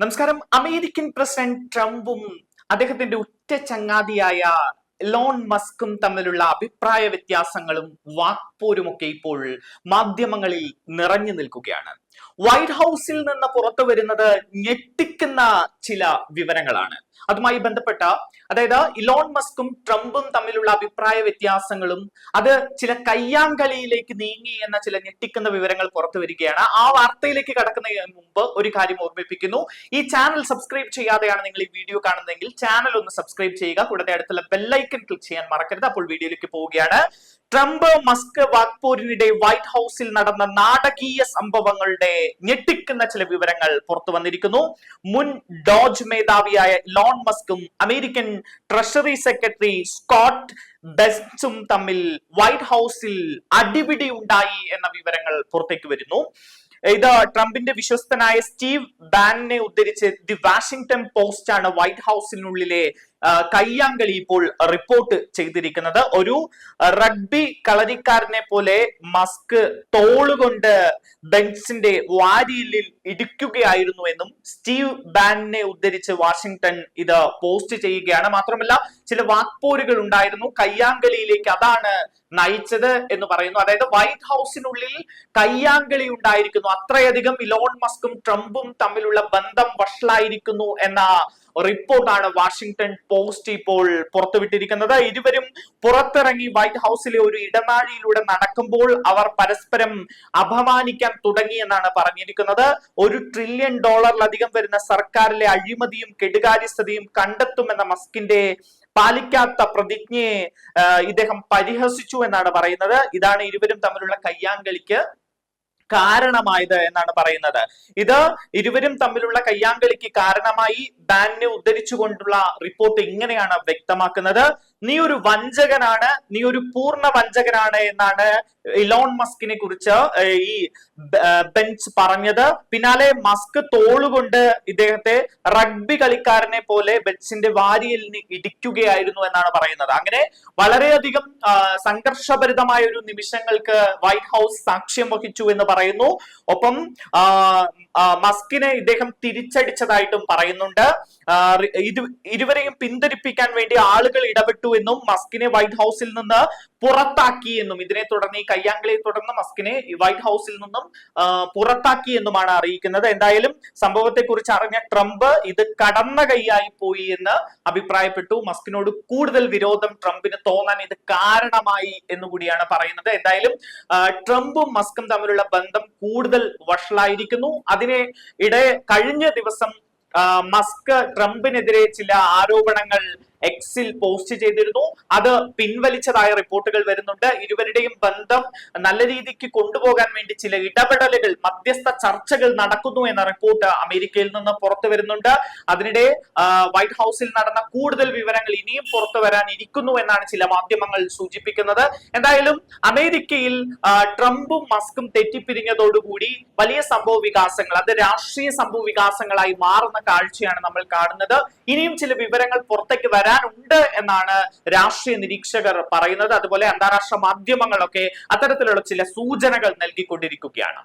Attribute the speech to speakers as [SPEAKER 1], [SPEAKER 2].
[SPEAKER 1] നമസ്കാരം. American president ട്രംപും അദ്ദേഹത്തിന്റെ ഉറ്റ ചങ്ങാതിയായ ലോൺ മസ്കും തമ്മിലുള്ള അഭിപ്രായ വ്യത്യാസങ്ങളും വാക്പോരുമൊക്കെ ഇപ്പോൾ മാധ്യമങ്ങളിൽ നിറഞ്ഞു നിൽക്കുകയാണ്. വൈറ്റ് ഹൗസിൽ നിന്ന് പുറത്തു വരുന്നത് ഞെട്ടിക്കുന്ന ചില വിവരങ്ങളാണ്. അതുമായി ബന്ധപ്പെട്ട അതായത് ഇലോൺ മസ്കും ട്രംപും തമ്മിലുള്ള അഭിപ്രായ വ്യത്യാസങ്ങളും അത് ചില കയ്യാങ്കളിയിലേക്ക് നീങ്ങി എന്ന ചില ഞെട്ടിക്കുന്ന വിവരങ്ങൾ പുറത്തു വരികയാണ്. ആ വാർത്തയിലേക്ക് കടക്കുന്ന മുമ്പ് ഒരു കാര്യം ഓർമ്മിപ്പിക്കുന്നു. ഈ ചാനൽ സബ്സ്ക്രൈബ് ചെയ്യാതെയാണ് നിങ്ങൾ ഈ വീഡിയോ കാണുന്നതെങ്കിൽ ചാനൽ ഒന്ന് സബ്സ്ക്രൈബ് ചെയ്യുക. കൂടാതെ അടുത്തുള്ള ബെല്ലൈക്കൺ ക്ലിക്ക് ചെയ്യാൻ മറക്കരുത്. അപ്പോൾ വീഡിയോയിലേക്ക് പോവുകയാണ്. ട്രംപ് മസ്ക് വാക്പോരിനിടെ വൈറ്റ് ഹൗസിൽ നടന്ന നാടകീയ സംഭവങ്ങളുടെ ഞെട്ടിക്കുന്ന ചില വിവരങ്ങൾ പുറത്തു വന്നിരിക്കുന്നു. മുൻ ഡോജ് മേധാവിയായ ലോൺ മസ്കും അമേരിക്കൻ ട്രഷറി സെക്രട്ടറി സ്കോട്ട് ബെസ്റ്റും തമ്മിൽ വൈറ്റ് ഹൗസിൽ അടിപിടി ഉണ്ടായി എന്ന വിവരങ്ങൾ പുറത്തേക്ക് വരുന്നു. ഇത് ട്രംപിന്റെ വിശ്വസ്തനായ സ്റ്റീവ് ബാനിനെ ഉദ്ധരിച്ച് ദി വാഷിംഗ്ടൺ പോസ്റ്റ് ആണ് വൈറ്റ് ഹൗസിനുള്ളിലെ കയ്യാങ്കളി ഇപ്പോൾ റിപ്പോർട്ട് ചെയ്തിരിക്കുന്നത്. ഒരു റഗ്ബി കളരിക്കാരനെ പോലെ മസ്ക് തോളുകൊണ്ട് ബെൻസിന്റെ വാരിയിലിൽ ഇടിക്കുകയായിരുന്നു എന്നും സ്റ്റീവ് ബാനിനെ ഉദ്ധരിച്ച് വാഷിംഗ്ടൺ ഇത് പോസ്റ്റ് ചെയ്യുകയാണ്. മാത്രമല്ല ചില വാക്പോരുകൾ ഉണ്ടായിരുന്നു. കയ്യാങ്കളിയിലേക്ക് അതാണ് നയിച്ചത് എന്ന് പറയുന്നു. അതായത് വൈറ്റ് ഹൗസിനുള്ളിൽ കയ്യാങ്കളി ഉണ്ടായിരിക്കുന്നു. അത്രയധികം ഇലോൺ മസ്കും ട്രംപും തമ്മിലുള്ള ബന്ധം വഷളായിരിക്കുന്നു എന്ന റിപ്പോർട്ടാണ് വാഷിംഗ്ടൺ പോസ്റ്റ് ഇപ്പോൾ പുറത്തുവിട്ടിരിക്കുന്നത്. ഇരുവരും പുറത്തിറങ്ങി വൈറ്റ് ഹൗസിലെ ഒരു ഇടനാഴിയിലൂടെ നടക്കുമ്പോൾ അവർ പരസ്പരം അപമാനിക്കാൻ തുടങ്ങി എന്നാണ് പറഞ്ഞിരിക്കുന്നത്. ഒരു ട്രില്യൺ ഡോളറിലധികം വരുന്ന സർക്കാരിലെ അഴിമതിയും കെടുകാര്യസ്ഥതയും കണ്ടെത്തുമെന്ന മസ്കിന്റെ പാലിക്കാത്ത പ്രതിജ്ഞയെ ഇദ്ദേഹം പരിഹസിച്ചു എന്നാണ് പറയുന്നത്. ഇതാണ് ഇരുവരും തമ്മിലുള്ള കയ്യാങ്കളിക്ക് കാരണമായത് എന്നാണ് പറയുന്നത്. ഇത് ഇരുവരും തമ്മിലുള്ള കയ്യാങ്കളിക്ക് കാരണമായി ബാനിനെ ഉദ്ധരിച്ചുകൊണ്ടുള്ള റിപ്പോർട്ട് ഇങ്ങനെയാണ് വ്യക്തമാക്കുന്നത്. നീ ഒരു വഞ്ചകനാണ് നീ ഒരു പൂർണ വഞ്ചകനാണ് എന്നാണ് ഇലോൺ മസ്കിനെ കുറിച്ച് ഈ ബെഞ്ച് പറഞ്ഞത്. പിന്നാലെ മസ്ക് തോളുകൊണ്ട് ഇദ്ദേഹത്തെ റഗ്ബി കളിക്കാരനെ പോലെ ബെഞ്ചിന്റെ വാരിയിൽ ഇടിക്കുകയായിരുന്നു എന്നാണ് പറയുന്നത്. അങ്ങനെ വളരെയധികം സംഘർഷഭരിതമായ ഒരു നിമിഷങ്ങൾക്ക് വൈറ്റ് ഹൗസ് സാക്ഷ്യം വഹിച്ചു എന്ന് പറയുന്നു. ഒപ്പം മസ്കിനെ ഇദ്ദേഹം തിരിച്ചടിച്ചതായിട്ടും പറയുന്നുണ്ട്. ഇത് ഇരുവരെയും പിന്തിരിപ്പിക്കാൻ വേണ്ടി ആളുകൾ ഇടപെട്ടു എന്നും മസ്കിനെ വൈറ്റ് ഹൗസിൽ നിന്ന് പുറത്താക്കി എന്നും. ഇതിനെ തുടർന്ന് ഈ കയ്യാങ്കളിയെ തുടർന്ന് മസ്കിനെ വൈറ്റ് ഹൗസിൽ നിന്നും പുറത്താക്കി എന്നുമാണ് അറിയിക്കുന്നത്. എന്തായാലും സംഭവത്തെ കുറിച്ച് അറിഞ്ഞ ട്രംപ് ഇത് കടന്ന കൈയായി പോയി എന്ന് അഭിപ്രായപ്പെട്ടു. മസ്കിനോട് കൂടുതൽ വിരോധം ട്രംപിന് തോന്നാൻ ഇത് കാരണമായി എന്ന് കൂടിയാണ് പറയുന്നത്. എന്തായാലും ട്രംപും മസ്കും തമ്മിലുള്ള ബന്ധം കൂടുതൽ വഷളായിരിക്കുന്നു. അതിനെ ഇടെ കഴിഞ്ഞ ദിവസം മസ്ക് ട്രംപിനെതിരെ ചില ആരോപണങ്ങൾ എക്സിൽ പോസ്റ്റ് ചെയ്തിരുന്നു. അത് പിൻവലിച്ചതായ റിപ്പോർട്ടുകൾ വരുന്നുണ്ട്. ഇരുവരുടെയും ബന്ധം നല്ല രീതിക്ക് കൊണ്ടുപോകാൻ വേണ്ടി ചില ഇടപെടലുകൾ മധ്യസ്ഥ ചർച്ചകൾ നടക്കുന്നു എന്ന റിപ്പോർട്ട് അമേരിക്കയിൽ നിന്ന് പുറത്തു വരുന്നുണ്ട്. അതിനിടെ വൈറ്റ് ഹൗസിൽ നടന്ന കൂടുതൽ വിവരങ്ങൾ ഇനിയും പുറത്തു വരാൻ ഇരിക്കുന്നു എന്നാണ് ചില മാധ്യമങ്ങൾ സൂചിപ്പിക്കുന്നത്. എന്തായാലും അമേരിക്കയിൽ ട്രംപും മസ്കും തെറ്റിപ്പിരിഞ്ഞതോടുകൂടി വലിയ സംഭവ വികാസങ്ങൾ അത് രാഷ്ട്രീയ സംഭവ വികാസങ്ങളായി മാറുന്ന കാഴ്ചയാണ് നമ്മൾ കാണുന്നത്. ഇനിയും ചില വിവരങ്ങൾ പുറത്തേക്ക് വരാനുണ്ട് എന്നാണ് രാഷ്ട്രീയ നിരീക്ഷകർ പറയുന്നത്. അതുപോലെ അന്താരാഷ്ട്ര മാധ്യമങ്ങളൊക്കെ അത്തരത്തിലുള്ള ചില സൂചനകൾ നൽകിക്കൊണ്ടിരിക്കുകയാണ്.